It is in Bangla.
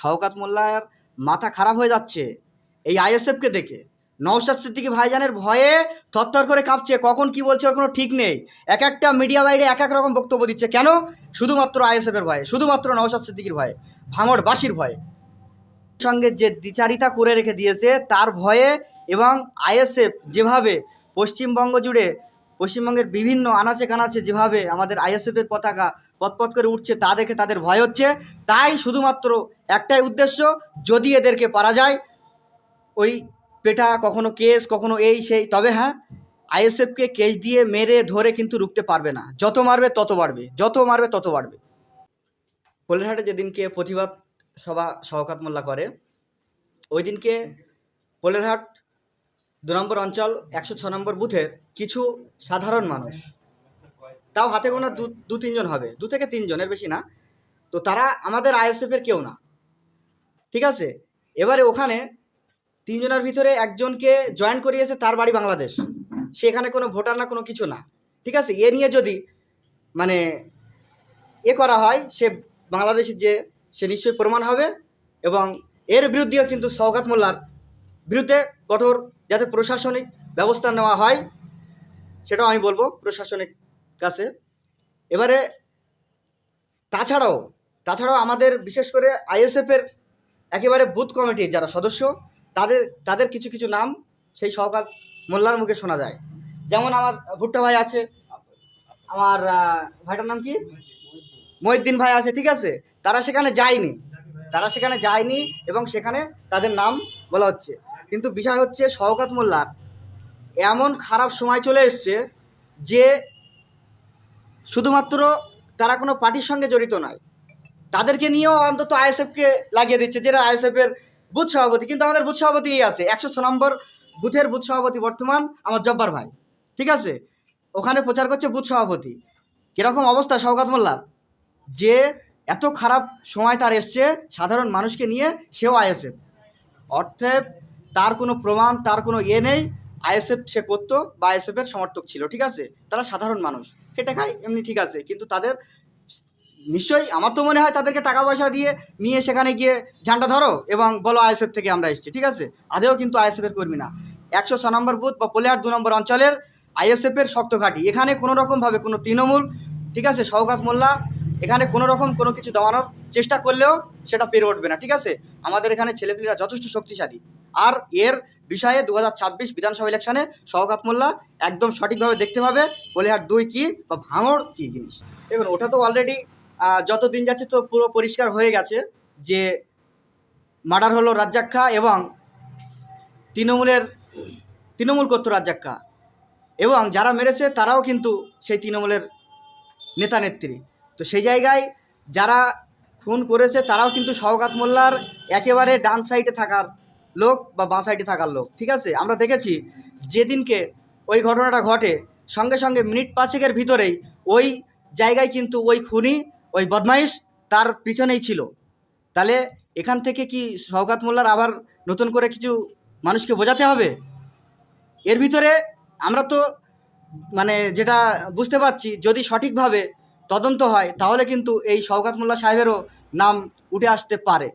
শওকাত মোল্লার মাথা খারাপ হয়ে যাচ্ছে। এই আইএসএফকে দেখে নওশাদ সিদ্দিকী ভাইজানের ভয়ে থরথর করে কাঁপছে। কখন কি বলছে ওর কোনো ঠিক নেই। এক একটা মিডিয়া বাইরে এক এক রকম বক্তব্য দিচ্ছে। কেন? শুধুমাত্র আইএসএফের ভয়ে, শুধুমাত্র নওশাদ সিদ্দিকীর ভয়ে ভাঙড় বাসির ভয়ে। সঙ্গে যে দ্বিচারিতা করে রেখে দিয়েছে, তার ভয়ে এবং আইএসএফ যেভাবে পশ্চিমবঙ্গ জুড়ে পশ্চিমবঙ্গের বিভিন্ন আনাচে কানাচে যেভাবে আমাদের আইএসএফের পতাকা পথপথ করে উঠছে, তা দেখে তাদের ভয় হচ্ছে। তাই শুধুমাত্র একটাই উদ্দেশ্য, যদি এদেরকে পারা যায়, ওই পেটা, কখনো কেস, কখনো এই, সেই, তবে হ্যাঁ আইএসএফকে কেস দিয়ে মেরে, ধরে কিন্তু রুখতে পারবে না। যত মারবে, তত বাড়বে। যত মারবে, তত বাড়বে। কোলেরহাটে যেদিনকে প্রতিবাদ সভা শওকাত মোল্লা করে ওই দিনকে কোলেরহাট দু নম্বর অঞ্চল, একশো ছ নম্বর বুথের কিছু সাধারণ মানুষ। তাও হাতে গোনা দু দু তিনজন হবে, দু থেকে তিনজনের বেশি না। তো তারা আমাদের আইএসএফের কেউ না। ঠিক আছে? এবারে ওখানে তিনজনের ভিতরে একজনকে জয়েন করিয়েছে তার বাড়ি বাংলাদেশ। সে এখানে কোনো ভোটার না, কোনো কিছু না। ঠিক আছে? এ নিয়ে যদি মানে এ করা হয়, সে বাংলাদেশের যে, সে নিশ্চয়ই প্রমাণ হবে এবং এর বিরুদ্ধেও কিন্তু সৌগাত মোল্লার বিরুদ্ধে কঠোর যাতে প্রশাসনিক ব্যবস্থা নেওয়া হয়, সেটাও আমি বলব প্রশাসনিক কাছে। এবারে তাছাড়াও তাছাড়াও আমাদের বিশেষ করে আইএসএফের একেবারে বুথ কমিটির যারা সদস্য, তাদের তাদের কিছু কিছু নাম সেই সহকাত মোল্লার মুখে শোনা যায়। যেমন আমার ভুট্টা ভাই আছে, আমার ভাইটার নাম কি? মহিউদ্দিন ভাই আছে, ঠিক আছে? তারা সেখানে যায়নি। তারা সেখানে যায়নি এবং সেখানে তাদের নাম বলা হচ্ছে। কিন্তু বিষয় হচ্ছে শওকাত মোল্লার। এমন খারাপ সময় চলে এসছে যে শুধুমাত্র তারা কোনো পার্টির সঙ্গে জড়িত নয়, তাদেরকে নিয়েও অন্তত আইএসএফকে লাগিয়ে দিচ্ছে, যেটা আইএসএফের বুথ সভাপতি। কিন্তু আমাদের বুথ সভাপতিই আছে, একশো ছ নম্বর বুথের বুথ সভাপতি বর্তমান আমার জব্বার ভাই, ঠিক আছে? ওখানে প্রচার করছে বুথ সভাপতি। কীরকম অবস্থা শওকাত মোল্লার? যে এত খারাপ সময় তার এসছে, সাধারণ মানুষকে নিয়ে সেও আইএসএফ। অর্থে তার কোনো প্রমাণ, তার কোনো ইয়ে নেই। আইএসএফ সে করতো বা আইএসএফের সমর্থক ছিল, ঠিক আছে? তারা সাধারণ মানুষ। খেটে খায় এমনি ঠিক আছে। কিন্তু তাদের নিশ্চয়ই আমার তো মনে হয় তাদেরকে টাকা পয়সা দিয়ে নিয়ে সেখানে গিয়ে ঝান্ডা ধরো এবং বলো আইএসএফ থেকে আমরা এসেছি, ঠিক আছে? আদেও কিন্তু আইএসএফের কর্মী না। একশো ছ নম্বর বুথ বা পোলেহাট দু নম্বর অঞ্চলের আইএসএফের শক্ত ঘাঁটি। এখানে কোনো রকমভাবে কোনো তৃণমূল, ঠিক আছে? শওকাত মোল্লা, এখানে কোনো রকম কোনো কিছু দেওয়ানোর চেষ্টা করলেও সেটা পেরে উঠবে না, ঠিক আছে? আমাদের এখানে ছেলেপিলেরা যথেষ্ট শক্তিশালী। আর এর বিষয়ে দু হাজার ছাব্বিশ বিধানসভা ইলেকশনে শওকাত মোল্লা একদম সঠিকভাবে দেখতে পাবে বলিহাট দুই কি বা ভাঙড় কি জিনিস। দেখুন, ওটা তো অলরেডি যত দিন যাচ্ছে তো পুরো পরিষ্কার হয়ে গেছে যে মার্ডার হলো রাজ্জাক্কা এবং তৃণমূলের, তৃণমূল করতো রাজ্জাক্কা। এবং যারা মেরেছে তারাও কিন্তু সেই তৃণমূলের নেতা নেত্রী। তো সেই জায়গায় যারা খুন করেছে তারাও কিন্তু শওকাত মোল্লার একেবারে ডান সাইডে থাকার লোক বা বাঁ সাইডে থাকার লোক, ঠিক আছে? আমরা দেখেছি যেদিনকে ওই ঘটনাটা ঘটে, সঙ্গে সঙ্গে মিনিট পাঁচেকের ভিতরেই ওই জায়গায় কিন্তু ওই খুনি, ওই বদমাইশ তার পিছনেই ছিল। তাহলে এখান থেকে কি শওকাত মোল্লার আবার নতুন করে কিছু মানুষকে বোঝাতে হবে? এর ভিতরে আমরা তো মানে যেটা বুঝতে পারছি, যদি সঠিকভাবে তদন্ত হয়, তাহলে কিন্তু এই শওকাত মোল্লা সাহেবেরও নাম উঠে আসতে পারে।